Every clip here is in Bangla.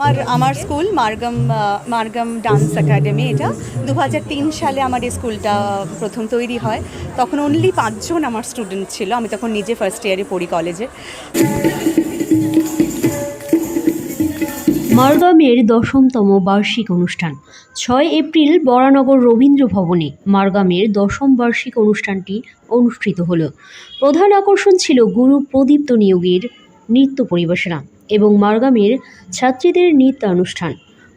আমার আমার school, Margam Margam dance academy এটা। দু হাজার তিন সালে আমার এই স্কুলটা প্রথম তৈরি হয়। তখন অনলি পাঁচজন আমার স্টুডেন্ট ছিল। আমি তখন নিজে ফার্স্ট ইয়ারে পড়ি কলেজে মারগামের দশমতম বার্ষিক অনুষ্ঠান। ছয় এপ্রিল বরানগর রবীন্দ্র ভবনে মারগামের দশম বার্ষিক অনুষ্ঠানটি অনুষ্ঠিত হলো। প্রধান আকর্ষণ ছিল গুরু প্রদীপ্ত নিয়োগের নৃত্য পরিবেশনা। এবং মারগামের ছাত্রীদের নৃত্যানুষ্ঠান।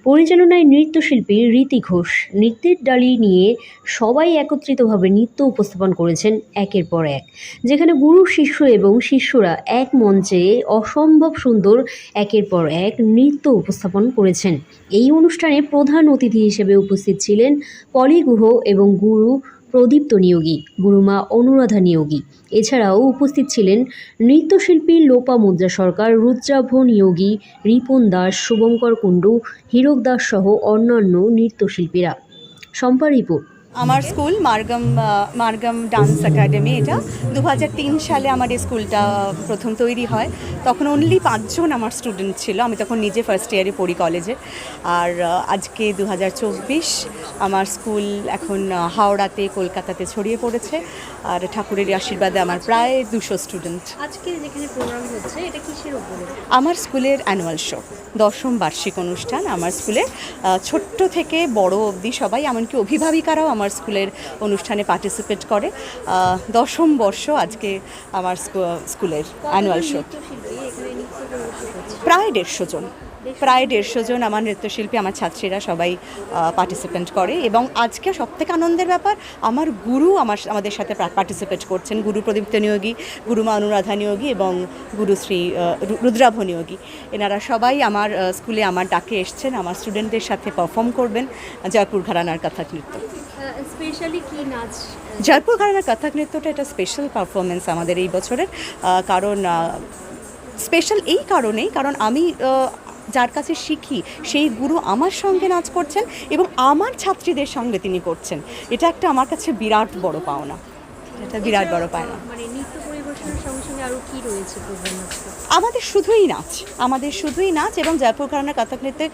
পরিচালনায় নৃত্যশিল্পী রীতি ঘোষ নৃত্যের ডালি নিয়ে সবাই একত্রিতভাবে নৃত্য উপস্থাপন করেছেন একের পর এক, যেখানে গুরু, শিষ্য এবং শিষ্যরা এক মঞ্চে অসম্ভব সুন্দর একের পর এক নৃত্য উপস্থাপন করেছেন। এই অনুষ্ঠানে প্রধান অতিথি হিসেবে উপস্থিত ছিলেন পলিগুহ এবং গুরু প্রদীপ্ত নিয়োগী, গুরুমা অনুরাধা নিয়োগী। এছাড়াও উপস্থিত ছিলেন নৃত্যশিল্পী লোপা মুদ্রা সরকার, রুদ্রাভ নিয়োগী, রিপন দাস, শুভঙ্কর কুণ্ডু, হীরক দাস সহ অন্যান্য নৃত্যশিল্পীরা। শম্পা রিপোর্ট। আমার school Margam Margam dance academy এটা। দু হাজার তিন সালে আমার এই স্কুলটা প্রথম তৈরি হয়। তখন অনলি পাঁচজন আমার স্টুডেন্ট ছিল। আমি তখন নিজে ফার্স্ট ইয়ারে পড়ি কলেজে আর আজকে দু হাজার চব্বিশ আমার স্কুল এখন হাওড়াতে কলকাতাতে ছড়িয়ে পড়েছে। আর ঠাকুরের আশীর্বাদে আমার প্রায় দুশো স্টুডেন্ট আজকে যেখানে প্রোগ্রাম হচ্ছে এটা কিসের উপরে? আমার স্কুলের অ্যানুয়াল শো দশম বার্ষিক অনুষ্ঠান। আমার স্কুলে ছোট্ট থেকে বড় অবধি সবাই এমনকি অভিভাবিকারাও আমার স্কুলের অনুষ্ঠানে পার্টিসিপেট করে। দশম বর্ষ আজকে আমার স্কুলের অ্যানুয়াল শো প্রায় দেড়শো জন। প্রায় দেড়শো জন আমার নৃত্যশিল্পী আমার ছাত্রীরা সবাই পার্টিসিপেন্ট করে এবং আজকে সবথেকে আনন্দের ব্যাপার আমার গুরু আমার আমাদের সাথে পার্টিসিপেট করছেন। গুরু প্রদীপ্ত নিয়োগী গুরুমা অনুরাধা নিয়োগী এবং গুরুশ্রী রুদ্রাভ নিয়োগী। এনারা সবাই আমার স্কুলে আমার ডাকে এসছেন আমার স্টুডেন্টদের সাথে পারফর্ম করবেন জয়পুর ঘরানার কথাক নৃত্য। স্পেশালি কি নাচ? জয়পুর ঘরানার কথাক নৃত্যটা একটা স্পেশাল পারফরমেন্স আমাদের এই বছরের কারণ স্পেশাল এই কারণেই কারণ আমি যার কাছে শিখি, সেই গুরু আমার সঙ্গে নাচ করছেন এবং আমার ছাত্রীদের সঙ্গে তিনি করছেন। এটা একটা আমার কাছে বিরাট বড় পাওনা। এটা বিরাট বড় পাওনা। মানে কি রয়েছে আমাদের শুধুই নাচ। আমাদের শুধুই নাচ এবং জয়পুর ঘরানার কথক নৃত্যে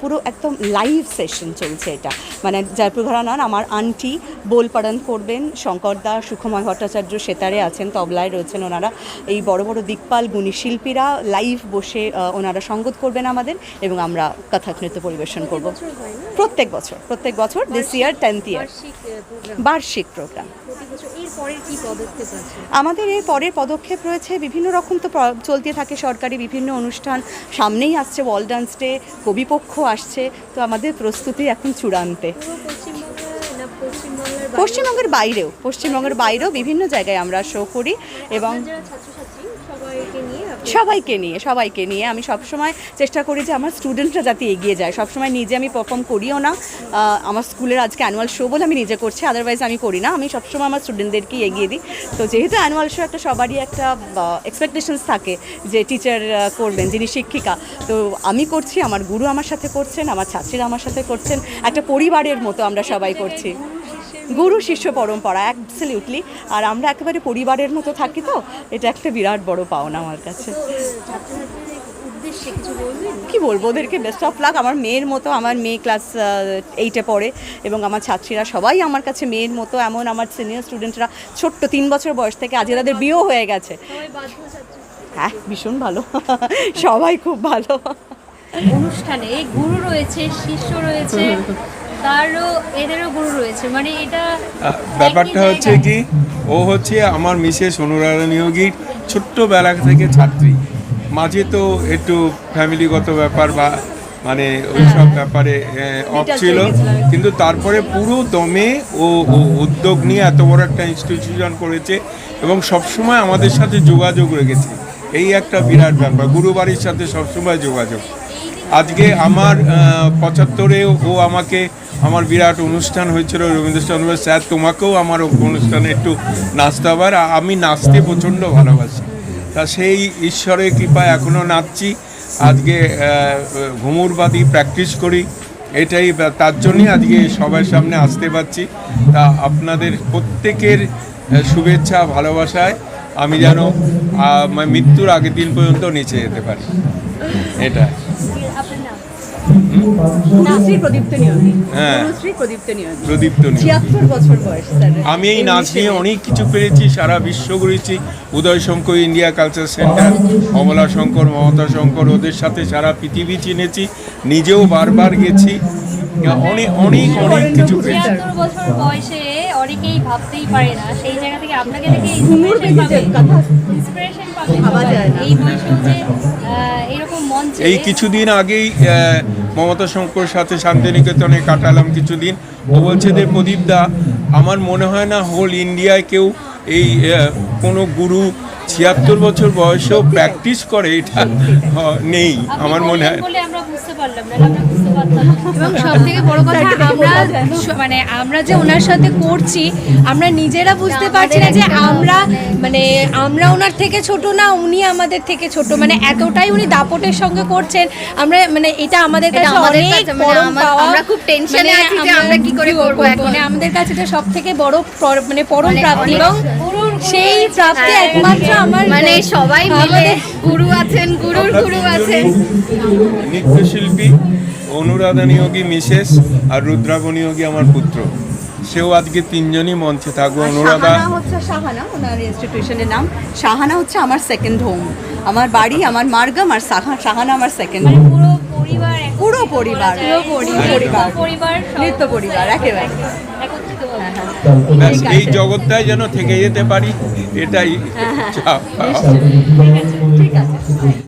পুরো একদম লাইভ সেশন চলছে এটা। মানে জয়পুর ঘরানার আমার আন্টি বোলপাড়ন করবেন শঙ্কর দাস সুখময় ভট্টাচার্য সেতারে আছেন তবলায় রয়েছেন ওনারা। এই বড় বড় দিকপাল গুণী শিল্পীরা লাইভ বসে ওনারা সঙ্গত করবেন আমাদের এবং আমরা কথক নৃত্য পরিবেশন করব। প্রত্যেক বছর প্রত্যেক বছর দিস ইয়ার টেন্থ ইয়ার বার্ষিক প্রোগ্রাম পরের কি পদক্ষেপ আছে? আমাদের এর পরের পদক্ষেপ রয়েছে বিভিন্ন রকম তো চলতে থাকে সরকারি বিভিন্ন অনুষ্ঠান। সামনেই আসছে ওয়াল ডান্স ডে কবিপক্ষ আসছে তো আমাদের প্রস্তুতি এখন চূড়ান্তে? পশ্চিমবঙ্গের বাইরেও? পশ্চিমবঙ্গের বাইরেও বিভিন্ন জায়গায় আমরা শো করি এবং সবাইকে নিয়ে সবাইকে নিয়ে আমি সবসময় চেষ্টা করি যে আমার স্টুডেন্টরা যাতে এগিয়ে যায়। সবসময় নিজে আমি পারফর্ম করিও না। আমার স্কুলের আজকে অ্যানুয়াল শো বলে আমি নিজে করছি আদারওয়াইজ আমি করি না। আমি সবসময় আমার স্টুডেন্টদেরকেই এগিয়ে দিই। তো যেহেতু অ্যানুয়াল শো একটা সবারই একটা এক্সপেকটেশনস থাকে যে টিচার করবেন, যিনি শিক্ষিকা। তো আমি করছি, আমার গুরু আমার সাথে করছেন, আমার ছাত্রীরা আমার সাথে করছেন। একটা পরিবারের মতো আমরা সবাই করছি। গুরু শিষ্য পরম্পরা অ্যাবসলিউটলি আর আমরা একেবারে পরিবারের মতো থাকি তো, এটা একটা বিরাট বড় পাওনা আমার কাছে। কি বলব, ওদেরকে বেস্ট অফ লাক আমার মেয়ের মতো, আমার মেয়ে ক্লাস এইটে পড়ে এবং আমার ছাত্রীরা সবাই আমার কাছে মেয়ের মতো, এমন আমার সিনিয়র স্টুডেন্টরা ছোট্ট তিন বছর বয়স থেকে আজকে তাদের বিয়েও হয়ে গেছে। হ্যাঁ ভীষণ ভালো। সবাই খুব ভালো। অনুষ্ঠানে গুরু রয়েছে, শিষ্য রয়েছে। তারও এদেরও গুরু রয়েছে। মানে এটা ব্যাপারটা হচ্ছে কি ও হচ্ছে আমার মিসেস অনুরাধা নিয়োগীর ছোট্টবেলা থেকে ছাত্রী। মাঝে তো একটু ফ্যামিলিগত ব্যাপার বা মানে ওইসব ব্যাপারে অফ ছিল। কিন্তু তারপরে পুরো দমে ও ও উদ্যোগ নিয়ে এত বড় একটা ইনস্টিটিউশন করেছে এবং সবসময় আমাদের সাথে যোগাযোগ রেখেছে। এই একটা বিরাট ব্যাপার। গুরুবাড়ির সাথে সবসময় যোগাযোগ। আজকে আমার পঁচাত্তরে ও আমাকে আমার বিরাট অনুষ্ঠান হয়েছিল রবীন্দ্রচন্দ্র স্যার, তোমাকেও আমার অনুষ্ঠানে একটু নাচতে হবে। আর আমি নাচতে প্রচণ্ড ভালোবাসি। তা সেই ঈশ্বরের কৃপায় এখনও নাচছি। আজকে ঘুমুরবাদি প্র্যাকটিস করি। এটাই তার জন্যই আজকে সবার সামনে আসতে পারছি। তা আপনাদের প্রত্যেকের শুভেচ্ছা, ভালোবাসায় আমি যেন মৃত্যুর আগের দিন পর্যন্ত নিচে যেতে পারি। এটা আমি এই নাচ নিয়ে অনেক কিছু পেরেছি সারা বিশ্ব ঘুরেছি। Uday Shankar India culture centre Amala Shankar Mamata Shankar ওদের সাথে সারা পৃথিবী চিনেছি। নিজেও বারবার গেছি। অনেক অনেক অনেক কিছু পেয়েছি বছর বয়সে অনেকেই ভাবতেই পারে না সেই জায়গা থেকে আপনাকে দেখে ইন্সপিরেশন পাবে। বেজেছে কথা। ইন্সপিরেশন পাবে। ভাবা যায় না। এই বয়সেও যে এরকম এই কিছুদিন আগেই মমতা শঙ্কর সাথে শান্তিনিকেতনে কাটালাম কিছুদিন। ও বলছে যে প্রদীপ দা, আমার মনে হয় না হোল ইন্ডিয়ায় কেউ এই কোনো গুরু ছিয়াত্তর বছর বয়সেও প্র্যাকটিস করে এটা নেই আমার মনে হয়। বলে আমরা বুঝতে পারলাম না আমরা বুঝতে পারতাম না। এবং সব থেকে বড় কথা আমরা মানে আমরা যে ওনার সাথে করছি আমরা নিজেরা বুঝতে পারছি না যে আমরা মানে আমরা ওনার থেকে ছোট না উনি আমাদের থেকে ছোট। মানে এতটাই উনি দাপটের সঙ্গে করছেন। আমরা মানে এটা আমাদের কাছে অনেক কাছে মানে আমার- খুব টেনশনে মানে আছি যে আমরা কি করে করব এখন। মানে আমাদের কাছে এটা সব থেকে বড় মানে পরম প্রাপ্তি। এবং সেই প্রাপ্তি হ্যাঁ, একমাত্র আমার মানে সবাই মিলে গুরু আছেন গুরুর গুরু আছেন। নৃত্যশিল্পী অনুরাধা নিয়োগী মিসেস আর রুদ্রাব নিয়োগী আমার পুত্র। সেও আজকে তিনজনই মঞ্চে থাকব। অনুরাধা শাহানা হচ্ছে শাহানা ওনার ইনস্টিটিউশনের নাম। শাহানা হচ্ছে আমার সেকেন্ড হোম আমার বাড়ি আমার মার্গাম আর সাহা- শাহানা আমার সেকেন্ড মানে হোম পুরো পরিবার পুরো পরিবার, পুরো পরিবার। পরিবার নৃত্য পরিবার, একেবারে। একত্রিত হবে। ব্যাস, ঠিক এই জগৎটা জগৎটায় যেন থেকে যেতে পারি এটাই চাপ। ঠিক আছে।